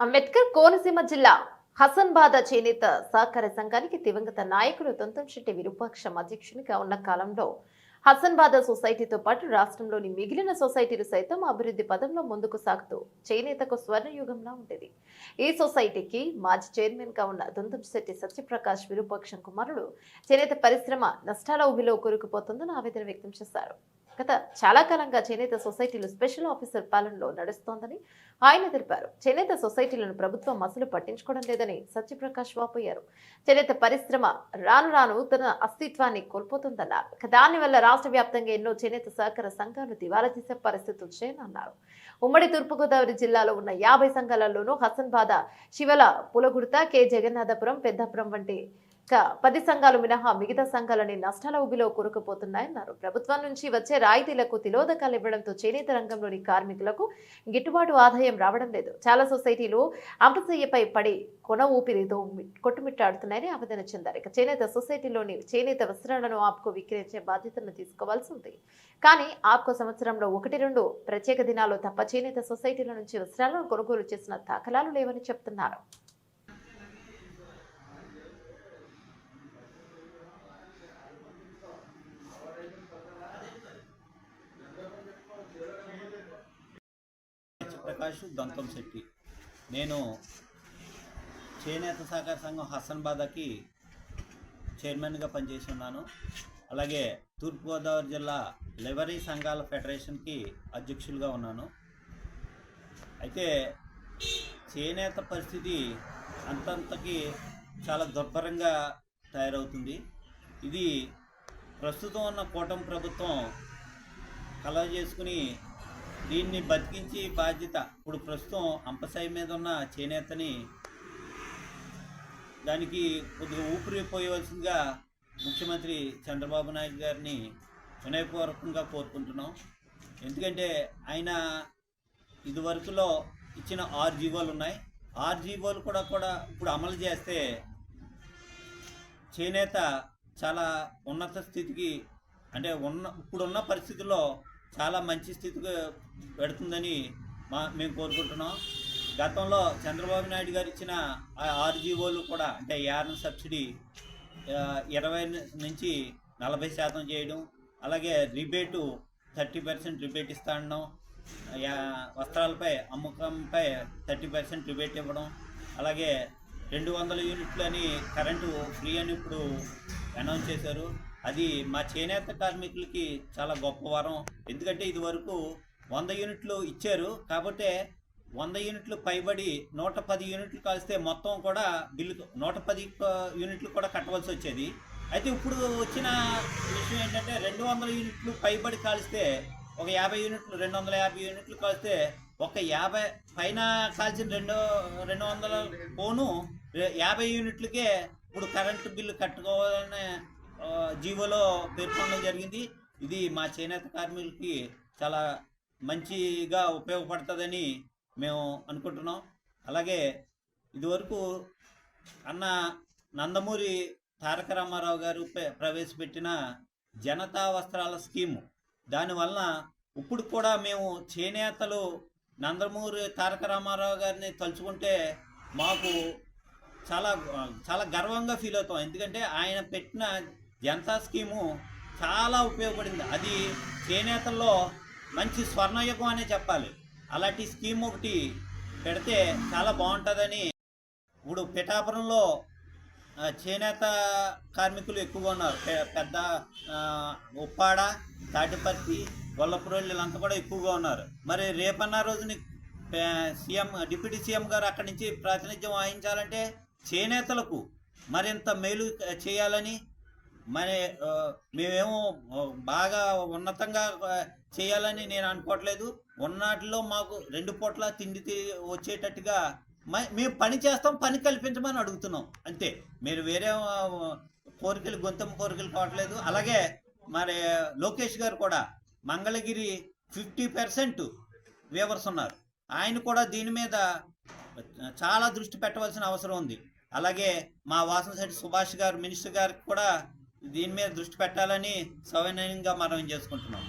అంబేద్కర్ కోనసీమ జిల్లా హసన్బాద చేనేత సహకార సంఘానికి దివంగత నాయకుడు తొంతంశెట్టి విరూపాక్షం అధ్యక్షునిగా ఉన్న కాలంలో హసన్బాద సొసైటీతో పాటు రాష్ట్రంలోని మిగిలిన సొసైటీలు సైతం అభివృద్ధి పదంలో ముందుకు సాగుతూ చేనేతకు స్వర్ణయుగంలా ఉండేది. ఈ సొసైటీకి మాజీ చైర్మన్గా ఉన్న దొంతంశెట్టి సత్యప్రకాష్ విరూపాక్షం కుమారుడు చేనేత పరిశ్రమ నష్టాల ఊబిలో కూరుకుపోతుందని ఆవేదన వ్యక్తం చేశారు. గత చాలా కాలంగా చేనేత సొసైటీలు స్పెషల్ ఆఫీసర్ పాలనలో నడుస్తోందని ఆయన తెలిపారు. చేనేత సొసైటీలను ప్రభుత్వం అసలు పట్టించుకోవడం లేదని సత్యప్రకాష్ వాపోయారు చేనేత పరిశ్రమ రాను రాను తన అస్తిత్వాన్ని కోల్పోతుందన్నారు. దానివల్ల రాష్ట్ర వ్యాప్తంగా ఎన్నో చేనేత సహకార సంఘాలు దివాలా తీసే పరిస్థితి వచ్చాయని ఉమ్మడి తూర్పుగోదావరి జిల్లాలో ఉన్న యాభై సంఘాలలోనూ హసన్బాద శివల పులగుర్త కె. జగన్నాథపురం పెద్దాపురం వంటి పది సంఘాలు మినహా మిగతా సంఘాలని నష్టాల ఊబిలో కూరుకుపోతున్నాయన్నారు. ప్రభుత్వం నుంచి వచ్చే రాయితీలకు తిలోదకాలు ఇవ్వడంతో చేనేత రంగంలోని కార్మికులకు గిట్టుబాటు ఆదాయం రావడం లేదు. చాలా సొసైటీలు అంపసయ్యపై పడి కొన ఊపిరితో కొట్టుమిట్టాడుతున్నాయని ఆవేదన చెందారు. ఇక చేనేత సొసైటీలోని చేనేత వస్త్రాలను ఆప్కు విక్రయించే బాధ్యతను తీసుకోవాల్సి ఉంది. కానీ ఆప్కో సంవత్సరంలో ఒకటి రెండు ప్రత్యేక దినాలు తప్ప చేనేత సొసైటీల నుంచి వస్త్రాలను కొనుగోలు చేసిన దాఖలాలు లేవని చెప్తున్నారు. ప్రకాష్ దంతం శెట్టి. నేను చేనేత సహకార సంఘం హసన్బాదకి చైర్మన్గా పనిచేసి ఉన్నాను అలాగే తూర్పుగోదావరి జిల్లా లెవరీ సంఘాల ఫెడరేషన్కి అధ్యక్షులుగా ఉన్నాను. అయితే చేనేత పరిస్థితి అంతంతకి చాలా దుర్భరంగా తయారవుతుంది. ఇది ప్రస్తుతం ఉన్న కూటమి ప్రభుత్వం కలవ చేసుకుని దీన్ని బతికించి బాధ్యత ఇప్పుడు ప్రస్తుతం అంపసాయి మీద ఉన్న చేనేతని దానికి కొద్దిగా ఊపిరి పోయవలసిందిగా ముఖ్యమంత్రి చంద్రబాబు నాయుడు గారిని వినయపూర్వకంగా కోరుకుంటున్నాం. ఎందుకంటే ఆయన ఇదివరకులో ఇచ్చిన ఆరు జీవోలు ఉన్నాయి. ఆరు జీవోలు కూడా కూడా ఇప్పుడు అమలు చేస్తే చేనేత చాలా ఉన్నత స్థితికి అంటే ఉన్న ఇప్పుడున్న పరిస్థితుల్లో చాలా మంచి స్థితికి పెడుతుందని మా మేము కోరుకుంటున్నాం. గతంలో చంద్రబాబు నాయుడు గారు ఇచ్చిన ఆర్జీఓలు కూడా అంటే యార్న్ సబ్సిడీ ఇరవై నుంచి నలభై శాతం చేయడం అలాగే రిబేటు థర్టీ పర్సెంట్ రిబేట్ ఇస్తా ఉండడం యా- వస్త్రాలపై అమ్మకంపై థర్టీ పర్సెంట్ రిబేట్ ఇవ్వడం అలాగే రెండు వందల యూనిట్లు అని కరెంటు ఫ్రీ అని ఇప్పుడు అనౌన్స్ చేశారు. అది మా చేనేత కార్మికులకి చాలా గొప్ప వరం. ఎందుకంటే ఇది వరకు వంద యూనిట్లు ఇచ్చారు. కాబట్టి వంద యూనిట్లు పైబడి నూట పది యూనిట్లు కలిస్తే మొత్తం కూడా బిల్లు నూట పది యూనిట్లు కూడా కట్టవలసి వచ్చేది. అయితే ఇప్పుడు వచ్చిన విషయం ఏంటంటే రెండు వందల యూనిట్లు పైబడి కాలిస్తే ఒక యాభై యూనిట్లు రెండు వందల యాభై యూనిట్లు కలిస్తే ఒక యాభై పైన కాల్చిన రెండు రెండు వందల పోను. యాభై యూనిట్లకే ఇప్పుడు కరెంటు బిల్లు కట్టుకోవాలనే జీవోలో పేర్కొనడం జరిగింది. ఇది మా చేనేత కార్మికులకి చాలా మంచిగా ఉపయోగపడుతుందని మేము అనుకుంటున్నాం. అలాగే ఇదివరకు అన్న నందమూరి తారక రామారావు గారు ప్రవేశపెట్టిన జనతా వస్త్రాల స్కీము. దానివలన ఇప్పుడు కూడా మేము చేనేతలు నందమూరి తారక రామారావు గారిని తలుచుకుంటే మాకు చాలా చాలా గర్వంగా ఫీల్ అవుతాం. ఎందుకంటే ఆయన పెట్టిన జనతా స్కీము? చాలా ఉపయోగపడింది. అది చేనేతల్లో మంచి స్వర్ణయుగం అనే చెప్పాలి. అలాంటి స్కీమ్ ఒకటి పెడితే చాలా బాగుంటుందని ఇప్పుడు పిఠాపురంలో చేనేత కార్మికులు ఎక్కువగా ఉన్నారు. పెద్ద ఉప్పాడ తాటిపర్తి గొల్లపురోళ్ళు వీళ్ళంతా కూడా ఎక్కువగా ఉన్నారు. మరి రేపన్న రోజుని సీఎం డిప్యూటీ సీఎం గారు అక్కడి నుంచి ప్రాతినిధ్యం వహించాలంటే చేనేతలకు మరింత మేలు చేయాలని మరి మేమేమో బాగా ఉన్నతంగా చేయాలని నేను అనుకోవట్లేదు. ఉన్నాటిలో మాకు రెండు పూట్ల తిండి తి- వచ్చేటట్టుగా మ- మేము పని చేస్తాం పని కల్పించమని అడుగుతున్నాం. అంతే. మీరు వేరే కోరికలు గొంతమ్మ కోరికలు కావట్లేదు అలాగే మరి లోకేష్ గారు కూడా మంగళగిరి ఫిఫ్టీ పర్సెంట్ వేవర్స్ ఉన్నారు. ఆయన కూడా దీని మీద చాలా దృష్టి పెట్టవలసిన అవసరం ఉంది. అలాగే మా వాసనశెట్టి సుభాష్ గారు మినిస్టర్ గారికి కూడా దీని మీద దృష్టి పెట్టాలని సవినయంగా మనం చేసుకుంటున్నాం